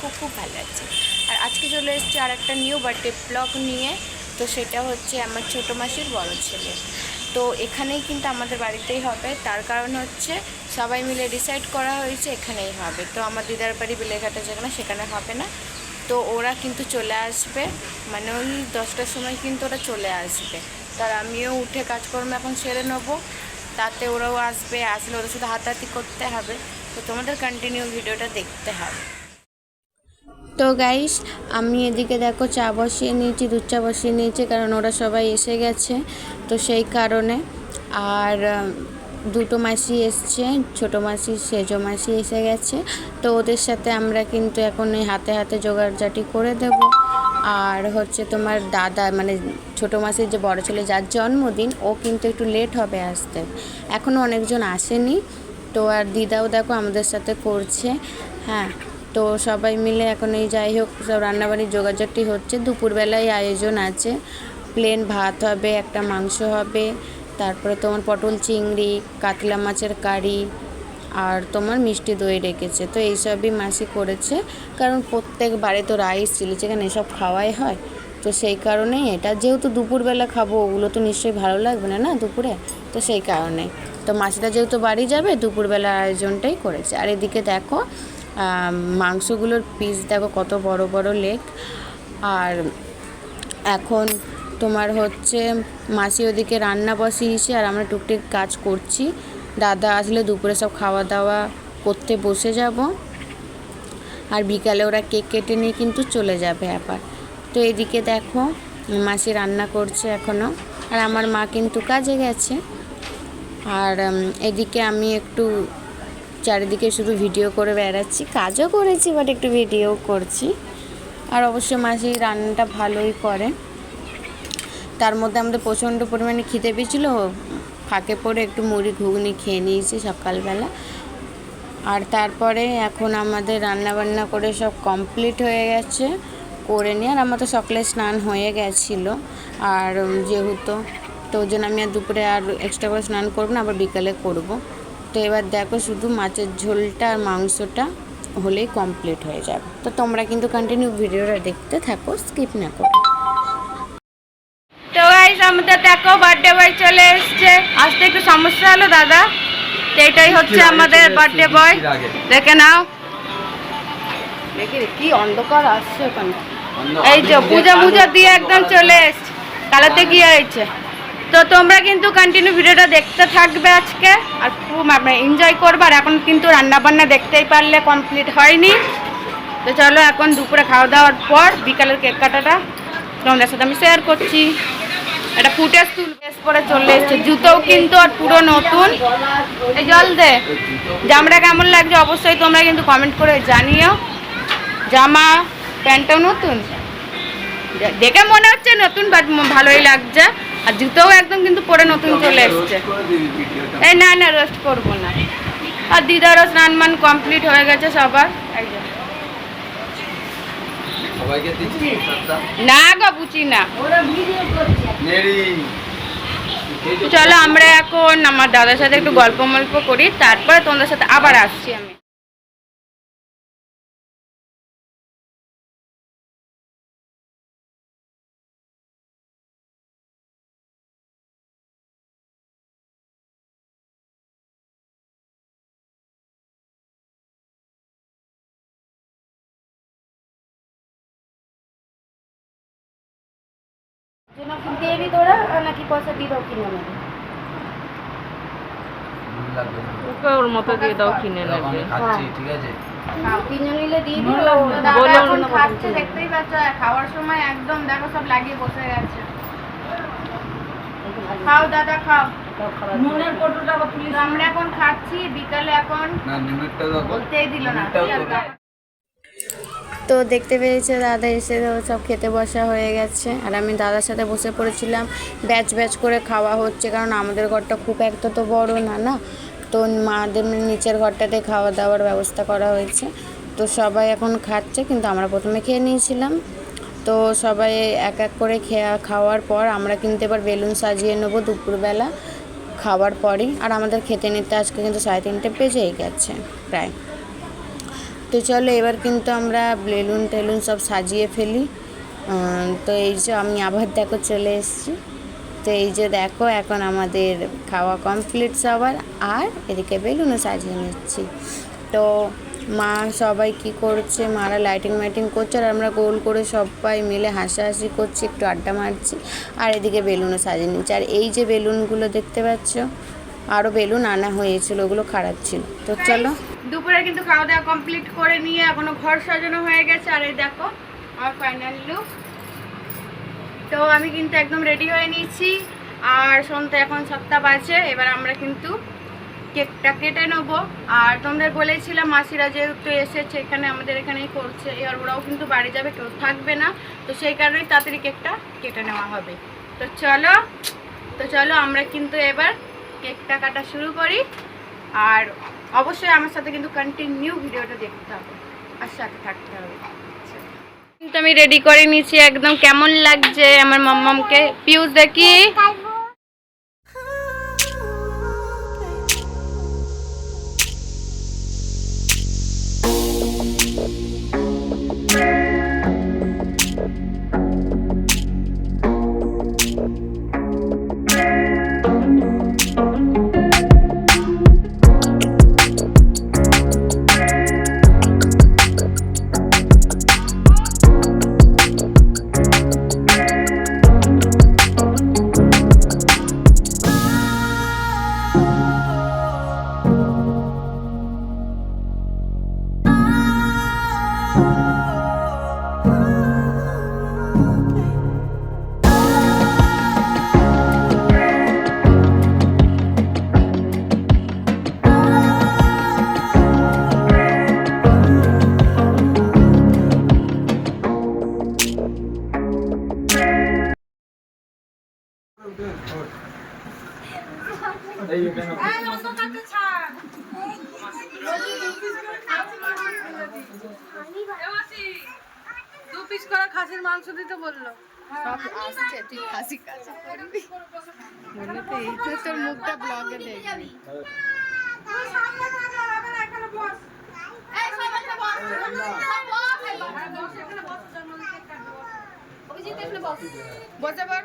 খুব খুব ভালো আছি আর আজকে চলে এসেছি আর একটা নিউ বার্থডে ব্লগ নিয়ে। তো সেটা হচ্ছে আমার ছোটো মাসির বড় ছেলে। তো এখানেই কিন্তু আমাদের বাড়িতেই হবে। তার কারণ হচ্ছে সবাই মিলে ডিসাইড করা হয়েছে এখানেই হবে। তো আমার দিদার বাড়ি বেলেঘাটা যেখানে সেখানে হবে না। তো ওরা কিন্তু চলে আসবে। মানে ওই দশটার সময় কিন্তু ওরা চলে আসবে। তার আমিও উঠে কাজকর্ম এখন সেরে নেব। তাতে ওরাও আসবে। আসলে ওদের শুধু হাতাহাতি করতে হবে। তো তোমাদের কন্টিনিউ ভিডিওটা দেখতে হবে। তো গাইস আমি এদিকে দেখো চা বসিয়ে নিয়েছি, দুধ চা বসিয়ে নিয়েছি, কারণ ওরা সবাই এসে গেছে, তো সেই কারণে। আর দুটো মাসি এসছে, ছোটো মাসি, সেজো মাসি এসে গেছে, তো ওদের সাথে আমরা কিন্তু এখন এই হাতে হাতে জোগাড়জাটি করে দেব। আর হচ্ছে তোমার দাদা মানে ছোটো মাসির যে বড় ছেলে, যার জন্মদিন, ও কিন্তু একটু লেট হবে আসতে। এখনও অনেকজন আসেনি, তো আর দিদাও দেখো আমাদের সাথে করছে হ্যাঁ। তো সবাই মিলে এখন এই যাই হোক, সব রান্নাবাড়ির যোগাযোগটি হচ্ছে। দুপুরবেলায় আয়োজন আছে। প্লেন ভাত হবে, একটা মাংস হবে, তারপরে তোমার পটল চিংড়ি, কাতলা মাছের কারি আর তোমার মিষ্টি দই রেখেছে। তো এইসবই মাসি করেছে। কারণ প্রত্যেক বাড়ি তো রাইস, চিলি চিকেন এসব খাওয়াই হয়। তো সেই কারণেই এটা। যেহেতু দুপুরবেলা খাব, ওগুলো তো নিশ্চয়ই ভালো লাগবে না না, দুপুরে? তো সেই কারণে তো মাসিটা যেহেতু বাড়ি যাবে, দুপুরবেলার আয়োজনটাই করেছে। আর এদিকে দেখো মাংসগুলোর পিস দেখো কত বড় বড় লেগ আর এখন তোমার হচ্ছে মাসি ওদিকে রান্না বসিয়েছে, আর আমরা টুকটাক কাজ করছি। দাদা আসলে দুপুরে সব খাওয়া দাওয়া করতে বসে যাব। আর বিকালে ওরা কেক কেটে নিয়ে কিন্তু চলে যাবে আবার। তো এদিকে দেখো, মাসি রান্না করছে এখনও আর আমার মা কিন্তু কাজে গেছে। আর এদিকে আমি একটু চারিদিকে শুধু ভিডিও করে বেড়াচ্ছি, কাজও করেছি বাট একটু ভিডিও করছি। আর অবশ্য মাসি রান্নাটা ভালোই করে। তার মধ্যে আমাদের প্রচণ্ড পরিমাণে খিদে পেয়েছিল, ফাঁকে পড়ে একটু মুড়ি ঘুগনি খেয়ে নিয়েছি সকালবেলা। আর তারপরে এখন আমাদের রান্না বান্না করে সব কমপ্লিট হয়ে গেছে, করে নিয়ে, আর আমার তো সকালে স্নান হয়ে গেছিল। আর যেহেতু, তো ওই জন্য আমি আর দুপুরে আর এক্সট্রা করে স্নান করব না, আবার বিকালে করব। এবার দেখো শুধু মাছের ঝোলটা আর মাংসটা হলেই কমপ্লিট হয়ে যাবে। তো তোমরা কিন্তু কন্টিনিউ ভিডিওটা দেখতে থাকো স্কিপ না করো। তো গাইস আমাদের দেখো বার্থডে বয় চলে এসছে। আসতে একটু সমস্যা হলো দাদা। তো এটাই হচ্ছে আমাদের বার্থডে বয় দেখে নাও। দেখি কি অন্ধকার আসছে ওখানে। এই যে পূজা পূজা দিয়ে একদম চলে এসছে। কালাতে কি হয়েছে? তো তোমরা কিন্তু কন্টিনিউ ভিডিওটা দেখতে থাকবে আজকে। আর খুব এনজয় করবে। আর এখন কিন্তু রান্না বান্না দেখতেই পারলে কমপ্লিট হয়নি। তো চলো এখন দুপুরে খাওয়া দাওয়ার পর বিকালের কেক কাটাটা তোমাদের সাথে আমি শেয়ার করছি। একটা ফুটেজ তুল বেশ করে চলে এসছে। জুতোও কিন্তু আর পুরো নতুন। এই জল দে। জামাটা কেমন লাগছে অবশ্যই তোমরা কিন্তু কমেন্ট করে জানিও। জামা, প্যান্টটাও নতুন? দেখে মনে হচ্ছে নতুন বাট ভালোই লাগছে। আর জুতোও একদম কিন্তু পরে নতুন চলে এসছে। এই না না রোস্ট করব না। আর দিদারও স্নান মান কমপ্লিট হয়ে গেছে সবার। একদম। না গো বুঝি না। চলো আমরা এখন আমার দাদার সাথে একটু গল্প মল্প করি তারপরে তোমাদের সাথে আবার আসছি আমি। দিয়ে নি তোরা নাকি পয়সা দিয়ে কিনে নেবে ভুল লাগবে না। ওকে ওর মতো দিয়ে দাও কিনে নেবে খাচ্ছি ঠিক আছে কিনে নিলে দিয়ে দিও বললাম, দাদা বললাম এখন খাচ্ছে দেখতেই পাচ্ছ খাওয়ার সময় একদম দেখো সব লাগিয়ে বসে গেছে খাও দাদা খাও নুনের আমরা এখন খাচ্ছি বিকালে এখন না নুনেরটা বলতেই দিল না নুনেরটাও তো দেখতে পেয়েছে দাদা এসে সব খেতে বসা হয়ে গেছে। আর আমি দাদার সাথে বসে পড়েছিলাম। ব্যাচ ব্যাচ করে খাওয়া হচ্ছে, কারণ আমাদের ঘরটা খুব একটা তো বড় না না? তো মাদের নিচের ঘরটাতে খাওয়া দাওয়ার ব্যবস্থা করা হয়েছে। তো সবাই এখন খাচ্ছে, কিন্তু আমরা প্রথমে খেয়ে নিয়েছিলাম। তো সবাই এক এক করে খেয়া, খাওয়ার পর আমরা কিন্তু এবার বেলুন সাজিয়ে নেব দুপুরবেলা খাওয়ার পরই। আর আমাদের খেতে নিতে আজকে কিন্তু সাড়ে তিনটে বেজেই গেছে, প্রায়। তো চলো এবার কিন্তু আমরা বেলুন টেলুন সব সাজিয়ে ফেলি। তো এই যে আমি আবার দেখো চলে এসেছি। তো এই যে দেখো এখন আমাদের খাওয়া কমপ্লিট সবার আর এদিকে বেলুনও সাজিয়ে নিচ্ছি। তো মা সবাই কি করছে? মারা লাইটিং মাইটিং করছে আর আমরা গোল করে সবাই মিলে হাসাহাসি করছি, একটু আড্ডা মারছি আর এদিকে বেলুনও সাজিয়ে নিচ্ছি। আর এই যে বেলুনগুলো দেখতে পাচ্ছ আরও বেলুন আনা হয়েছিল, ওগুলো খারাপ ছিল। তো চলো দুপুরে কিন্তু খাওয়া দাওয়া কমপ্লিট করে নিয়ে এখনও ঘর সাজানো হয়ে গেছে। আর এই দেখো, আমার ফাইনাল লুক তো আমি কিন্তু একদম রেডি হয়ে নিয়েছি। আর সন্ধ্যা এখন সাতটা বাজে, এবার আমরা কিন্তু কেকটা কেটে নেব। আর তোমাদের বলেছিলাম মাসিরা যেহেতু এসেছে, এখানে আমাদের এখানেই করছে এবার ওরাও কিন্তু বাড়ি যাবে, কেউ থাকবে না। তো সেই কারণেই তাড়াতাড়ি কেকটা কেটে নেওয়া হবে। তো চলো তো চলো আমরা কিন্তু এবার কেকটা কাটা শুরু করি। আর অবশ্যই আমার সাথে কিন্তু কন্টিনিউ ভিডিওটা দেখতে হবে। আর সাথে থাকতে হবে। কিন্তু আমি রেডি করে নিয়েছি একদম কেমন লাগছে আমার মাম্মামকে? পিউজ দেখি। দু পিস করে খাসির মাংস দিতে বলল সব আসছে তুই হাসি কাছে করবি বলে তো এইটা তোর মুখটা ব্লগে দেখবি বসে এখন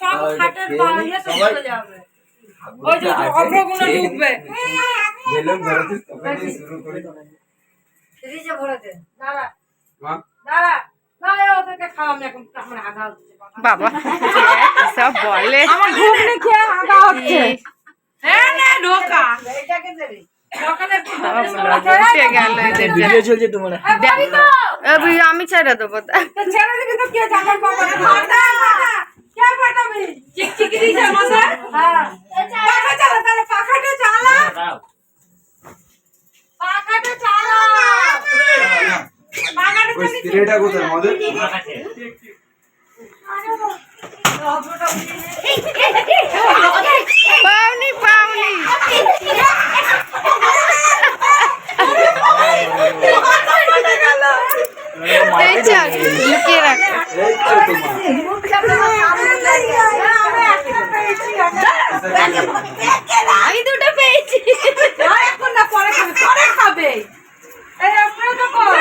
বাবা সব বলে। আমার ঘুগনি খেয়ে হচ্ছে। হ্যাঁ না ঢোকা। আমি ছেড়ে দেবো। ছেড়ে দিবি তো কে ফাটা কে ফাটাবি চিকচিকি দিছে মাথা হ্যাঁ পাখা চালা তাহলে পাখাটা চালা পাখাটা চালা পাখাটা ওই স্প্রেটা কোথায় আমাদের আমার কাছে পাওনি পাওনি এই চল লুকিয়ে রাখ এই তো তোমার আমি দুটো পেয়েছি এখন না পরে খাবে পরে খাবে এই আপনারা তো কর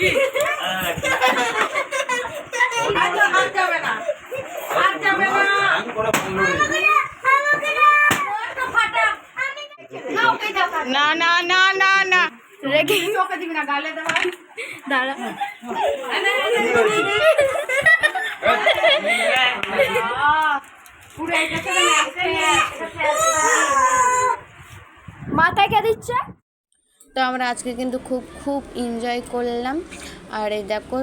নেই না। না। না না না রেখে দাঁড়া। মাথায় কে দিচ্ছে? তো আমরা আজকে কিন্তু খুব খুব এনজয় করলাম। আর এই দেখো,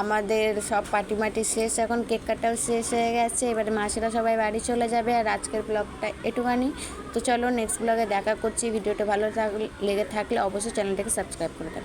আমাদের সব পার্টি মাটি শেষ, এখন কেক কাটাও শেষ হয়ে গেছে। এবারে মাসিরা সবাই বাড়ি চলে যাবে, আর আজকের ব্লগটা এটুখানি। তো চলো নেক্সট ব্লগে দেখা করছি, ভিডিওটা ভালো থাকলে লেগে থাকলে অবশ্যই চ্যানেলটাকে সাবস্ক্রাইব করে দেবে।